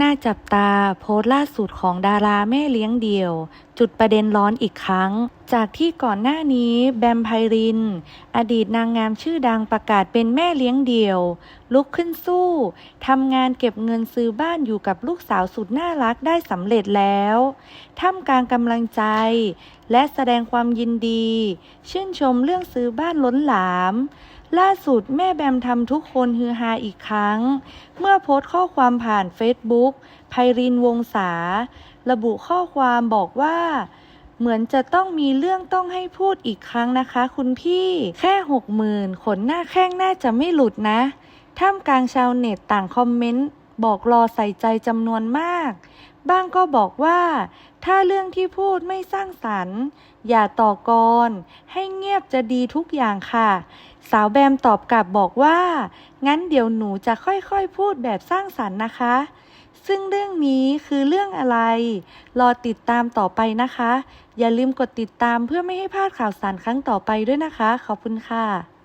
น่าจับตาโพสต์ล่าสุดของดาราแม่เลี้ยงเดี่ยว จุดประเด็นร้อนอีกครั้ง จากที่ก่อนหน้านี้แบมไพริน อดีตนางงามชื่อดังประกาศเป็นแม่เลี้ยงเดี่ยว ลุกขึ้นสู้ทำงานเก็บเงินซื้อบ้านอยู่กับลูกสาวสุดน่ารักได้สำเร็จแล้วท่ามกลางกำลังใจ และแสดงความยินดี ชื่นชมเรื่องซื้อบ้านล้นหลาม ล่าสุดแม่แบมทำทุกคนฮือฮาอีกครั้ง เมื่อโพสต์ข้อความผ่านเฟซบุ๊กไพรินวงศาระบุข้อความบอกว่า เหมือนจะต้องมีเรื่องต้องให้พูดอีกครั้งนะคะ คุณพี่แค่หกหมื่นขนหน้าแข้งน่าจะไม่หลุดนะท่ามกลางชาวเน็ตต่างคอมเมนต์ บอกรอใส่ใจจำนวนมาก บ้างก็บอกว่า ถ้าเรื่องที่พูดไม่สร้างสรรค์ อย่าต่อกร ให้เงียบจะดีทุกอย่างค่ะ สาวแบมตอบกลับบอกว่า งั้นเดี๋ยวหนูจะค่อยๆพูดแบบสร้างสรรค์นะคะ ซึ่งเรื่องนี้คือเรื่องอะไร รอติดตามต่อไปนะคะ อย่าลืมกดติดตามเพื่อไม่ให้พลาดข่าวสารครั้งต่อไปด้วยนะคะ ขอบคุณค่ะ